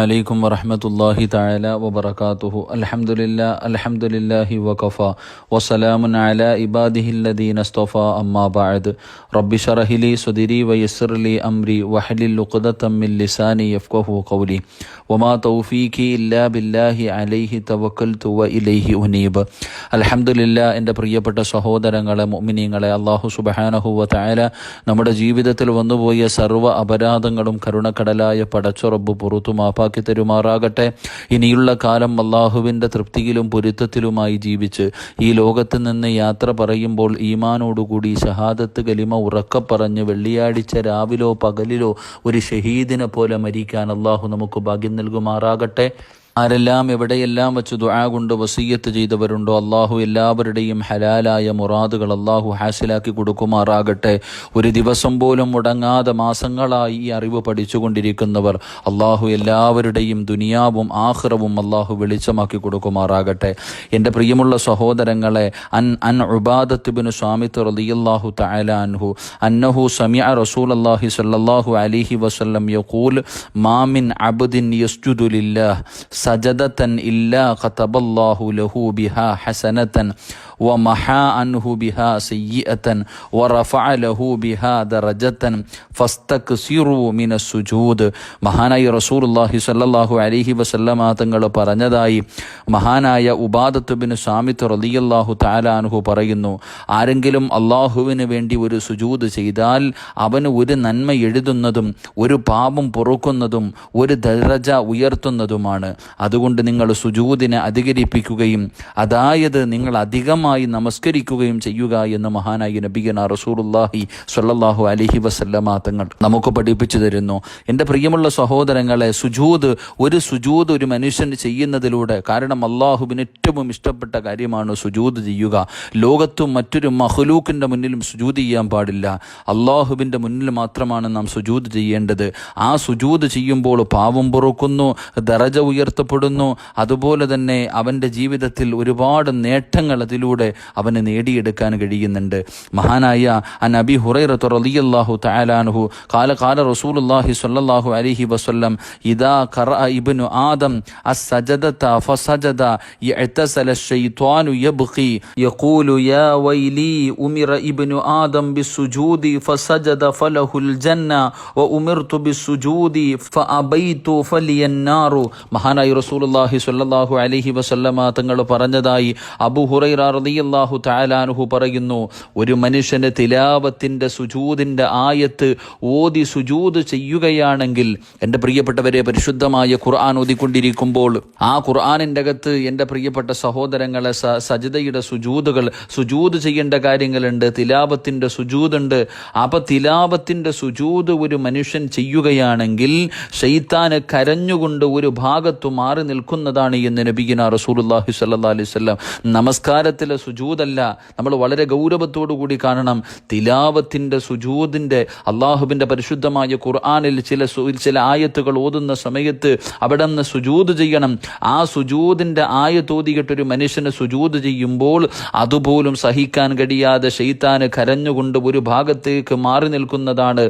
عليكم ورحمة الله تعالى وبركاته الحمد لله الحمد لله وكفى وسلام على عباده الذين اصطفى أما بعد رب شرح لي صدري ويسر لي أمري وحلل عقدة من لساني يفقه قولي وما توفيقي إلا بالله عليه توكلت وإليه أنيب الحمد لله എൻ്റെ പ്രിയപ്പെട്ട സഹോദരങ്ങളെ മുഅ്മിനീങ്ങളെ അള്ളാഹു സുബഹാനഹുവ തആല നമ്മുടെ ജീവിതത്തിൽ വന്നുപോയ സർവ്വ അപരാധങ്ങളും കരുണക്കടലായ പടച്ചുറബ് പുറത്തു മാപ്പാക്കി തരുമാറാകട്ടെ. ഇനിയുള്ള കാലം അള്ളാഹുവിന്റെ തൃപ്തിയിലും പൊരുത്തത്തിലുമായി ജീവിച്ച് ഈ ലോകത്ത് നിന്ന് യാത്ര പറയുമ്പോൾ ഈമാനോടുകൂടി ഷഹാദത്ത് കലിമ ഉറക്ക പറഞ്ഞ് വെള്ളിയാഴ്ച രാവിലോ പകലിലോ ഒരു ഷഹീദിനെ പോലെ മരിക്കാൻ അള്ളാഹു നമുക്ക് ഭാഗ്യം നൽകുമാറാകട്ടെ. ആരെല്ലാം എവിടെയെല്ലാം വെച്ച് ദുആ കൊണ്ട് വസീയത്ത് ചെയ്തവരുണ്ടോ അള്ളാഹു എല്ലാവരുടെയും ഹലാലായ മുറാദുകൾ അള്ളാഹു ഹാസിലാക്കി കൊടുക്കുമാറാകട്ടെ. ഒരു ദിവസം പോലും മുടങ്ങാതെ മാസങ്ങളായി ഈ അറിവ് പഠിച്ചുകൊണ്ടിരിക്കുന്നവർ അള്ളാഹു എല്ലാവരുടെയും ദുനിയാവും ആഹ്റവും അള്ളാഹു വെളിച്ചമാക്കി കൊടുക്കുമാറാകട്ടെ. എന്റെ പ്രിയമുള്ള സഹോദരങ്ങളെ അൻ അൻ ഉബാദത്തുബിന് സ്വാമിത്ത് റളിയല്ലാഹു തആല അൻഹു അന്നഹു സമിയ റസൂൽ അള്ളാഹി സല്ലാഹു അലിഹി വസ്ലം യഖൂൽ മാമിൻ അബുദിൻ യസ്ജുദു ലില്ലാഹ് സജദത്തൻ ഇല്ലാ ഖതബല്ലാഹു ലഹു ബിഹാ ഹസനത്തൻ ومحى عنه بها سيئة ورفع له بها درجة فاستكثروا من السجود മഹാനായ റസൂലുള്ളാഹി സ്വല്ലല്ലാഹു അലൈഹി വസല്ലമ തങ്ങൾ പറഞ്ഞതായി മഹാനായ ഉബാദത്ത് ബിൻ സാമിത്ത് റളിയല്ലാഹു തആല അൻഹു പറയുന്നു ആരെങ്കിലും അള്ളാഹുവിന് വേണ്ടി ഒരു സുജൂദ് ചെയ്താൽ അവന് ഒരു നന്മ എഴുതുന്നതും ഒരു പാപം പൊറുക്കുന്നതും ഒരു ദരജ ഉയർത്തുന്നതുമാണ് അതുകൊണ്ട് നിങ്ങൾ സുജൂദിനെ അധികരിപ്പിക്കുകയും അതായത് നിങ്ങൾ അധികമായി നമസ്കരിക്കുകയും ചെയ്യുക എന്ന് മഹാനായി നബിയന റസൂറുല്ലാഹി സല്ലാഹു അലഹി വസല്ലമ തങ്ങൾ നമുക്ക് പഠിപ്പിച്ചു തരുന്നു. എന്റെ പ്രിയമുള്ള സഹോദരങ്ങളെ സുജൂദ് ഒരു സുജൂദ് ഒരു മനുഷ്യൻ ചെയ്യുന്നതിലൂടെ കാരണം അള്ളാഹുവിന് ഏറ്റവും ഇഷ്ടപ്പെട്ട കാര്യമാണ് സുജൂദ് ചെയ്യുക. ലോകത്തും മറ്റൊരു മഹ്ലൂക്കിന്റെ മുന്നിലും സുജൂദ് ചെയ്യാൻ പാടില്ല. അള്ളാഹുവിന്റെ മുന്നിൽ മാത്രമാണ് നാം സുജൂദ് ചെയ്യേണ്ടത്. ആ സുജൂദ് ചെയ്യുമ്പോൾ പാവം പൊറുക്കുന്നു ദറജ ഉയർത്തപ്പെടുന്നു അതുപോലെ തന്നെ അവൻ്റെ ജീവിതത്തിൽ ഒരുപാട് നേട്ടങ്ങൾ അതിലൂടെ അവന് നേടിയെടുക്കാൻ കഴിയുന്നുണ്ട് മഹാനായ അൻ അബി ഹുറൈറത്ത് റളിയല്ലാഹു തആലാൻഹു കാല കാല റസൂലുള്ളാഹി സ്വല്ലല്ലാഹു അലൈഹി വസല്ലം ഇദാ ഖറഅ ഇബ്നു ആദം السجدة فسجد يعتزل الشيطان يبقي يقول يا ويلي أمر ابن آدم بالسجود فسجد فله الجنة وأمرت بالسجود فأبيت فلي النار മഹാനായി റസൂലുള്ളാഹി സ്വല്ലല്ലാഹു അലൈഹി വസല്ലമ തങ്ങൾ പറഞ്ഞതായി അബു ഹുറൈറ റളിയല്ലാഹു തആലാൻഹു പറയുന്നു ഒരു മനുഷ്യന് തിലാവത്തിന്റെ സുജൂദിന്റെ ആയത്ത് ഓതി സുജൂദ് ചെയ്യുകയാണെങ്കിൽ എന്റെ പ്രിയപ്പെട്ടവരെ പരിശുദ്ധമായ ഖുർആൻ ഓതിക്കൊണ്ടിരിക്കുമ്പോൾ ആ ഖുർആനിന്റെ അകത്ത് എന്റെ പ്രിയപ്പെട്ട സഹോദരങ്ങളെ സജിതയുടെ സുജൂദുകൾ സുജൂദ് ചെയ്യേണ്ട കാര്യങ്ങളുണ്ട് തിലാപത്തിന്റെ സുജൂദുണ്ട് അപ്പം തിലാപത്തിന്റെ സുജൂദ് ഒരു മനുഷ്യൻ ചെയ്യുകയാണെങ്കിൽ ഷെയ്ത്താന് കരഞ്ഞുകൊണ്ട് ഒരു ഭാഗത്തു മാറി നിൽക്കുന്നതാണ് എന്ന് നബിഗിന റസൂലുള്ളാഹി സ്വല്ലല്ലാഹി അലൈഹി വസല്ലം നമസ്കാരത്തിലെ സുജൂതല്ല. നമ്മൾ വളരെ ഗൗരവത്തോടു കൂടി കാണണം. തിലാവത്തിന്റെ സുജൂതിന്റെ അള്ളാഹുവിന്റെ പരിശുദ്ധമായ ഖുർആാനിൽ ചില ചില ആയത്തുകൾ ഓതുന്ന സമയത്ത് അവിടെ നിന്ന് സുജൂത് ചെയ്യണം. ആ സുജൂതിന്റെ ആയത്ത് ഓതിയിട്ടൊരു മനുഷ്യന് സുജൂത് ചെയ്യുമ്പോൾ അതുപോലും സഹിക്കാൻ കഴിയാതെ ഷെയ്ത്താന് കരഞ്ഞുകൊണ്ട് ഒരു ഭാഗത്തേക്ക് മാറി നിൽക്കുന്നതാണ്.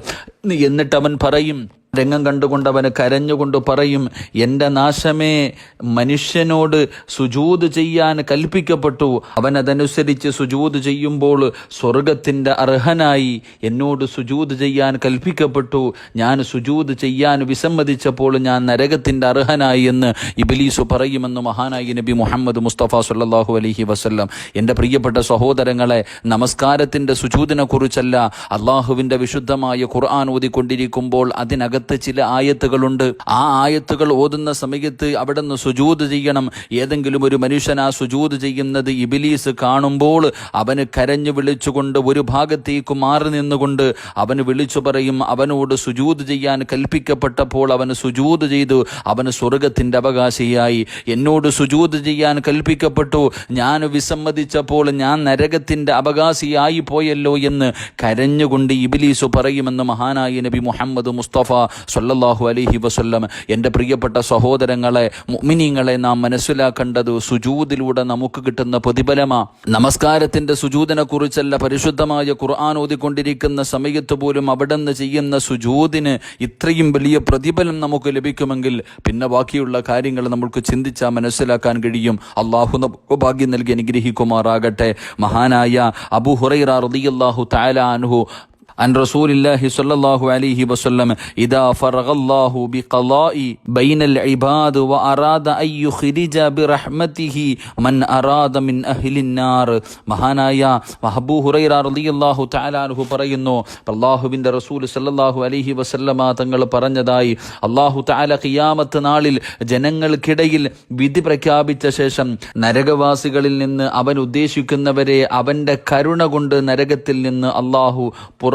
എന്നിട്ട് അവൻ പറയും രംഗം കണ്ടുകൊണ്ട് അവന് കരഞ്ഞുകൊണ്ട് പറയും എന്റെ നാശമേ മനുഷ്യനോട് സുജൂത് ചെയ്യാൻ കൽപ്പിക്കപ്പെട്ടു. അവൻ അതനുസരിച്ച് സുജൂത് ചെയ്യുമ്പോൾ സ്വർഗത്തിന്റെ അർഹനായി എന്നോട് സുജൂത് ചെയ്യാൻ കൽപ്പിക്കപ്പെട്ടു. ഞാൻ സുജൂത് ചെയ്യാൻ വിസമ്മതിച്ചപ്പോൾ ഞാൻ നരകത്തിന്റെ അർഹനായി എന്ന് ഇബിലീസു പറയുമെന്ന് മഹാനായി നബി മുഹമ്മദ് മുസ്തഫ സുല്ലാഹു അലഹി വസല്ലം. എന്റെ പ്രിയപ്പെട്ട സഹോദരങ്ങളെ നമസ്കാരത്തിന്റെ സുജൂതിനെ കുറിച്ചല്ല അള്ളാഹുവിന്റെ വിശുദ്ധമായ ഖുർആൻ ഊതിക്കൊണ്ടിരിക്കുമ്പോൾ അതിനകത്ത് ചില ആയത്തുകളുണ്ട്. ആ ആയത്തുകൾ ഓതുന്ന സമയത്ത് അവിടെ നിന്ന് സുജൂത് ചെയ്യണം. ഏതെങ്കിലും ഒരു മനുഷ്യൻ ആ സുജൂത് ചെയ്യുന്നത് ഇബിലീസ് കാണുമ്പോൾ അവന് കരഞ്ഞു വിളിച്ചുകൊണ്ട് ഒരു ഭാഗത്തേക്ക് മാറി നിന്നുകൊണ്ട് അവന് വിളിച്ചു പറയും അവനോട് സുജൂത് ചെയ്യാൻ കൽപ്പിക്കപ്പെട്ടപ്പോൾ അവന് സുജൂത് ചെയ്തു. അവന് സ്വർഗത്തിന്റെ അവകാശിയായി. എന്നോട് സുജൂത് ചെയ്യാൻ കൽപ്പിക്കപ്പെട്ടു. ഞാൻ വിസമ്മതിച്ചപ്പോൾ ഞാൻ നരകത്തിന്റെ അവകാശിയായി പോയല്ലോ എന്ന് കരഞ്ഞുകൊണ്ട് ഇബിലീസ് പറയുമെന്ന് മഹാനായി നബി മുഹമ്മദ് മുസ്തഫ സല്ലല്ലാഹു അലൈഹി വസ്ല്ലം എന്റെ പ്രിയപ്പെട്ട സഹോദരങ്ങളെ മുഅ്മിനീങ്ങളെ നാം മനസ്സിലാക്കേണ്ടത് സുജൂദിലൂടെ നമുക്ക് കിട്ടുന്ന പ്രതിഫലമാ. നമസ്കാരത്തിന്റെ സുജൂദിനെ കുറിച്ചല്ല പരിശുദ്ധമായ ഖുർആൻ ഓതിക്കൊണ്ടിരിക്കുന്ന സമയത്ത് പോലും അവിടെ നിന്ന് ചെയ്യുന്ന സുജൂദിന് ഇത്രയും വലിയ പ്രതിഫലം നമുക്ക് ലഭിക്കുമെങ്കിൽ പിന്നെ ബാക്കിയുള്ള കാര്യങ്ങൾ നമുക്ക് ചിന്തിച്ചാൽ മനസ്സിലാക്കാൻ കഴിയും. അള്ളാഹു ഭാഗ്യം നൽകി അനുഗ്രഹിക്കുമാറാകട്ടെ. മഹാനായ അബു ഹുറൈറ റളിയല്ലാഹു തആല അൻഹു عن رسول الله صلى الله عليه وسلم إذا فرغ الله بقضاء بين العباد وأراد أن يخرج برحمته من أراد من أهل النار മഹാനായ മഹബൂ ഹുറൈറ റളിയല്ലാഹു തആല അൻഹു പറയുന്നു അല്ലാഹുവിൻ്റെ റസൂൽ സല്ലല്ലാഹു അലൈഹി വസല്ലമ തങ്ങൾ പറഞ്ഞതായി അല്ലാഹു തആല ഖിയാമത്ത് നാളിൽ ജനങ്ങൾക്കിടയിൽ വിധി പ്രഖ്യാപിച്ച ശേഷം നരകവാസികളിൽ നിന്ന് അവൻ ഉദ്ദേശിക്കുന്നവരെ അവൻ്റെ കരുണ കൊണ്ട് നരകത്തിൽ നിന്ന് അള്ളാഹു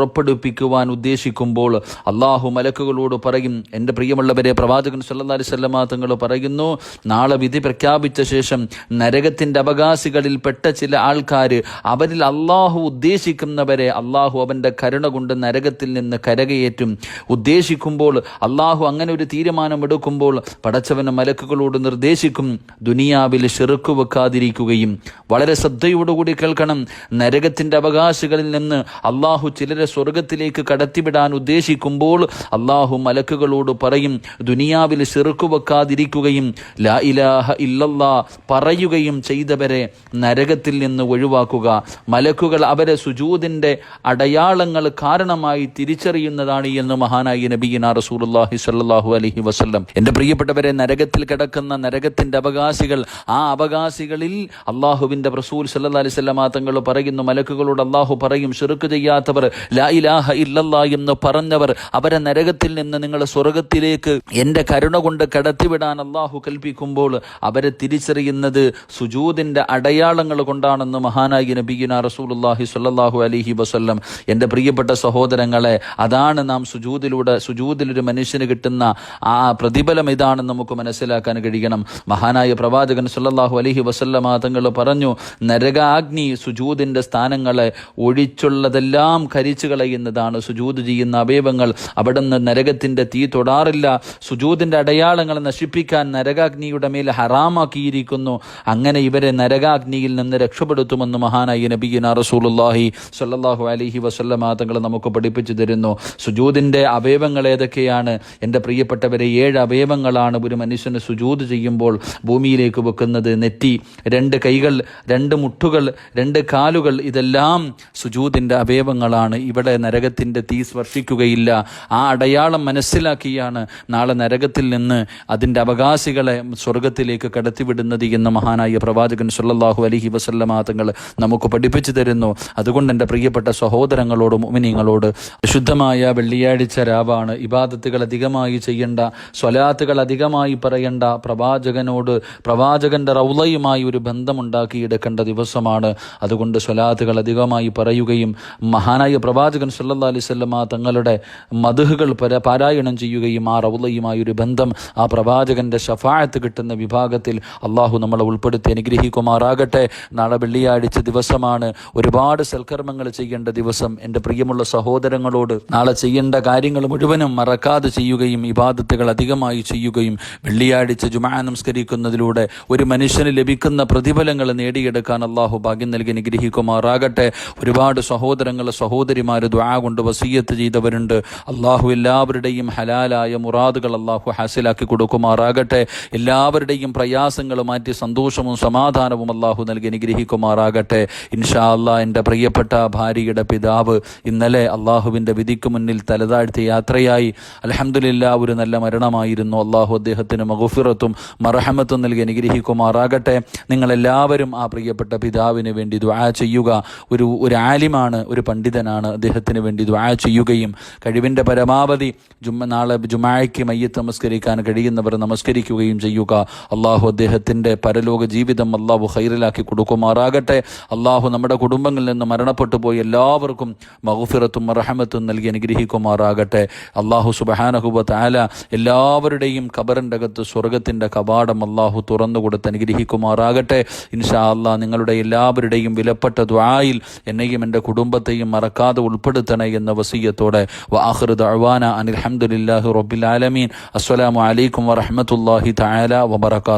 പുറപ്പെടുപ്പിക്കുവാൻ ഉദ്ദേശിക്കുമ്പോൾ അള്ളാഹു മലക്കുകളോട് പറയും എന്റെ പ്രിയമുള്ളവരെ പ്രവാചകൻ സല്ലാ അലൈഹി വസല്ലമ തങ്ങൾ പറയുന്നു നാളെ വിധി പ്രഖ്യാപിച്ച ശേഷം നരകത്തിന്റെ അവകാശികളിൽപ്പെട്ട ചില ആൾക്കാർ അവരിൽ അള്ളാഹു ഉദ്ദേശിക്കുന്നവരെ അള്ളാഹു അവന്റെ കരുണ കൊണ്ട് നരകത്തിൽ നിന്ന് കരകയേറ്റും. ഉദ്ദേശിക്കുമ്പോൾ അള്ളാഹു അങ്ങനെ ഒരു തീരുമാനം എടുക്കുമ്പോൾ പടച്ചവന് മലക്കുകളോട് നിർദ്ദേശിക്കും ദുനിയാവിൽ ചെറുക്കു വെക്കാതിരിക്കുകയും. വളരെ ശ്രദ്ധയോടുകൂടി കേൾക്കണം നരകത്തിന്റെ അവകാശികളിൽ നിന്ന് അള്ളാഹു ചിലരെ സ്വർഗത്തിലേക്ക് കടത്തിവിടാൻ ഉദ്ദേശിക്കുമ്പോൾ അള്ളാഹു മലക്കുകളോട് പറയും ദുനിയാവിൽ ചെറുക്കു വെക്കാതിരിക്കുകയും ലാ ഇലാഹ ഇല്ലല്ലാ പറയുകയും ചെയ്തവരെ നരകത്തിൽ നിന്ന് ഒഴിവാക്കുക. മലക്കുകൾ അവരെ സുജൂതിന്റെ അടയാളങ്ങൾ കാരണമായി തിരിച്ചറിയുന്നതാണ് എന്ന് മഹാനായി നബീന റസൂലുള്ളാഹി സ്വല്ലല്ലാഹു അലഹി വസ്ല്ലം. എന്റെ പ്രിയപ്പെട്ടവരെ നരകത്തിൽ കിടക്കുന്ന നരകത്തിന്റെ അവകാശികൾ ആ അവകാശികളിൽ അള്ളാഹുവിന്റെ റസൂൽ സല്ലാ അലൈഹി വസല്ലമ തങ്ങൾ പറയുന്നു മലക്കുകളോട് അള്ളാഹു പറയും ഷിർക്ക് ചെയ്യാത്തവർ ലാ ഇലാഹ ഇല്ലല്ലാ എന്ന് പറഞ്ഞവർ അവരെ നരകത്തിൽ നിന്ന് നിങ്ങൾ സ്വർഗത്തിലേക്ക് എന്റെ കരുണ കൊണ്ട് കടത്തിവിടാൻ അള്ളാഹു കൽപ്പിക്കുമ്പോൾ അവരെ തിരിച്ചറിയുന്നത് സുജൂദിന്റെ അടയാളങ്ങൾ കൊണ്ടാണെന്ന് മഹാനായി നബീന റസൂലുള്ളാഹി സ്വല്ലല്ലാഹു അലൈഹി വസ്ല്ലം. എന്റെ പ്രിയപ്പെട്ട സഹോദരങ്ങളെ അതാണ് നാം സുജൂദിലൂടെ സുജൂദിൽ ഒരു മനുഷ്യന് കിട്ടുന്ന ആ പ്രതിഫലം ഇതാണെന്ന് നമുക്ക് മനസ്സിലാക്കാൻ കഴിയണം. മഹാനായ പ്രവാചകൻ സല്ലാഹു അലഹി വസല്ലമ തങ്ങൾ പറഞ്ഞു നരകാഗ്നി സുജൂദിന്റെ സ്ഥാനങ്ങളെ ഒഴിച്ചുള്ളതെല്ലാം കരിച്ചു കളയുന്നതാണ് സുജൂത് ചെയ്യുന്ന അവയവങ്ങൾ അവിടെ നിന്ന് നരകത്തിന്റെ തീ തൊടാറില്ല. സുജൂതിന്റെ അടയാളങ്ങൾ നശിപ്പിക്കാൻ നരകാഗ്നിയുടെ മേൽ ഹറാമാക്കിയിരിക്കുന്നു. അങ്ങനെ ഇവരെ നരകാഗ്നിയിൽ നിന്ന് രക്ഷപ്പെടുത്തുമെന്ന് മഹാനായി നബീന റസൂലുള്ളാഹി സ്വല്ലല്ലാഹു അലൈഹി വസല്ലമ തങ്ങൾ നമുക്ക് പഠിപ്പിച്ചു തരുന്നു. സുജൂതിന്റെ അവയവങ്ങൾ ഏതൊക്കെയാണ്? എന്റെ പ്രിയപ്പെട്ടവരെ ഏഴ് അവയവങ്ങളാണ് ഒരു മനുഷ്യന് സുജൂത് ചെയ്യുമ്പോൾ ഭൂമിയിലേക്ക് വെക്കുന്നത്. നെറ്റി രണ്ട് കൈകൾ രണ്ട് മുട്ടുകൾ രണ്ട് കാലുകൾ ഇതെല്ലാം സുജൂതിന്റെ അവയവങ്ങളാണ്. ഇവിടെ നരകത്തിന്റെ തീ സ്പർശിക്കുകയില്ല. ആ അടയാളം മനസ്സിലാക്കിയാണ് നാളെ നരകത്തിൽ നിന്ന് അതിന്റെ അവകാശികളെ സ്വർഗത്തിലേക്ക് കടത്തിവിടുന്നത് എന്ന് മഹാനായ പ്രവാചകൻ സുല്ലാഹു അലഹി വസല്ലമ തങ്ങൾ നമുക്ക് പഠിപ്പിച്ചു തരുന്നു. അതുകൊണ്ട് എന്റെ പ്രിയപ്പെട്ട സഹോദരങ്ങളോടും ഉമിനിങ്ങളോട് ശുദ്ധമായ വെള്ളിയാഴ്ച രാവാണ് ഇബാദത്തുകൾ അധികമായി ചെയ്യേണ്ട സ്വലാത്തുകൾ അധികമായി പറയേണ്ട പ്രവാചകനോട് പ്രവാചകന്റെ റൗലയുമായി ഒരു ബന്ധമുണ്ടാക്കിയെടുക്കേണ്ട ദിവസമാണ്. അതുകൊണ്ട് സ്വലാത്തുകൾ അധികമായി പറയുകയും മഹാനായ പ്രവാചകൻ സല്ലാ അലൈഹി വസല്ലമ തങ്ങളുടെ മധുഹുകൾ പര പാരായണം ചെയ്യുകയും ആ റൗലയുമായി ഒരു ബന്ധം ആ പ്രവാചകന്റെ ഷഫായത്ത് കിട്ടുന്ന വിഭാഗത്തിൽ അള്ളാഹു നമ്മളെ ഉൾപ്പെടുത്തി അനുഗ്രഹിക്കുമാറാകട്ടെ. നാളെ വെള്ളിയാഴ്ച ദിവസമാണ്. ഒരുപാട് സൽക്കർമ്മങ്ങൾ ചെയ്യേണ്ട ദിവസം. എന്റെ പ്രിയമുള്ള സഹോദരങ്ങളോട് നാളെ ചെയ്യേണ്ട കാര്യങ്ങൾ മുഴുവനും മറക്കാതെ ചെയ്യുകയും ഇബാദത്തുകൾ അധികമായി ചെയ്യുകയും വെള്ളിയാഴ്ച ജുമാ നമസ്കരിക്കുന്നതിലൂടെ ഒരു മനുഷ്യന് ലഭിക്കുന്ന പ്രതിഫലങ്ങൾ നേടിയെടുക്കാൻ അള്ളാഹു ഭാഗ്യം നൽകി അനുഗ്രഹിക്കുമാറാകട്ടെ. ഒരുപാട് സഹോദരങ്ങൾ സഹോദരിമാർ ദ്വാ കൊണ്ട് വസീയത്ത് ചെയ്തവരുണ്ട്. അള്ളാഹു എല്ലാവരുടെയും ഹലാലായ മുറാദുകൾ അള്ളാഹു ഹാസിലാക്കി കൊടുക്കുമാറാകട്ടെ. എല്ലാവരുടെയും പ്രയാസങ്ങൾ മാറ്റി സന്തോഷവും സമാധാനവും അള്ളാഹു നൽകി അനുഗ്രഹിക്കുമാറാകട്ടെ. ഇൻഷാ അള്ളാ എന്റെ പ്രിയപ്പെട്ട ഭാര്യയുടെ പിതാവ് ഇന്നലെ അള്ളാഹുവിന്റെ വിധിക്ക് മുന്നിൽ തലതാഴ്ത്തി യാത്രയായി. അലഹമുല്ല ഒരു നല്ല മരണമായിരുന്നു. അള്ളാഹു അദ്ദേഹത്തിന് മഹുഫിറത്തും മറഹമത്തും നൽകി അനുഗ്രഹിക്കുമാറാകട്ടെ. നിങ്ങളെല്ലാവരും ആ പ്രിയപ്പെട്ട പിതാവിന് വേണ്ടി ദ്വാ ചെയ്യുക. ഒരു ഒരു ആലിമാണ് ഒരു പണ്ഡിതനാണ് അദ്ദേഹത്തിന് വേണ്ടി ദ്വാ ചെയ്യുകയും കഴിവിന്റെ പരമാവധി ജുമ നാളെ ജുമാഴയ്ക്ക് മയ്യത്ത് നമസ്കരിക്കാൻ കഴിയുന്നവർ നമസ്കരിക്കുകയും ചെയ്യുക. അള്ളാഹു അദ്ദേഹത്തിന്റെ പരലോക ജീവിതം അള്ളാഹു ഹൈറിലാക്കി കൊടുക്കുമാറാകട്ടെ. അള്ളാഹു നമ്മുടെ കുടുംബങ്ങളിൽ നിന്ന് മരണപ്പെട്ടു പോയി എല്ലാവർക്കും മഹുഫിറത്തും റഹമത്തും നൽകി അനുഗ്രഹിക്കുമാറാകട്ടെ. അള്ളാഹു സുബഹാനഹുബ താല എല്ലാവരുടെയും കബറിന്റെ അകത്ത് സ്വർഗത്തിന്റെ കവാടം അള്ളാഹു തുറന്നു കൊടുത്ത് അനുഗ്രഹിക്കുമാറാകട്ടെ. ഇൻഷാ അള്ളാഹ് നിങ്ങളുടെ എല്ലാവരുടെയും വിലപ്പെട്ട ദ്വായിൽ എന്നെയും എന്റെ കുടുംബത്തെയും മറക്കാതെ ഉൾപ്പെടുത്തി ഉൾപ്പെടുത്തണേ എന്ന വസീയത്തോടെ. വാഹൃദ് ദഅവാന അനിൽ ഹംദുലില്ലാഹി റബ്ബിൽ ആലമീൻ. അസ്സലാമു അലൈക്കും വറഹ്മത്തുള്ളാഹി തആല വബറകാതുഹു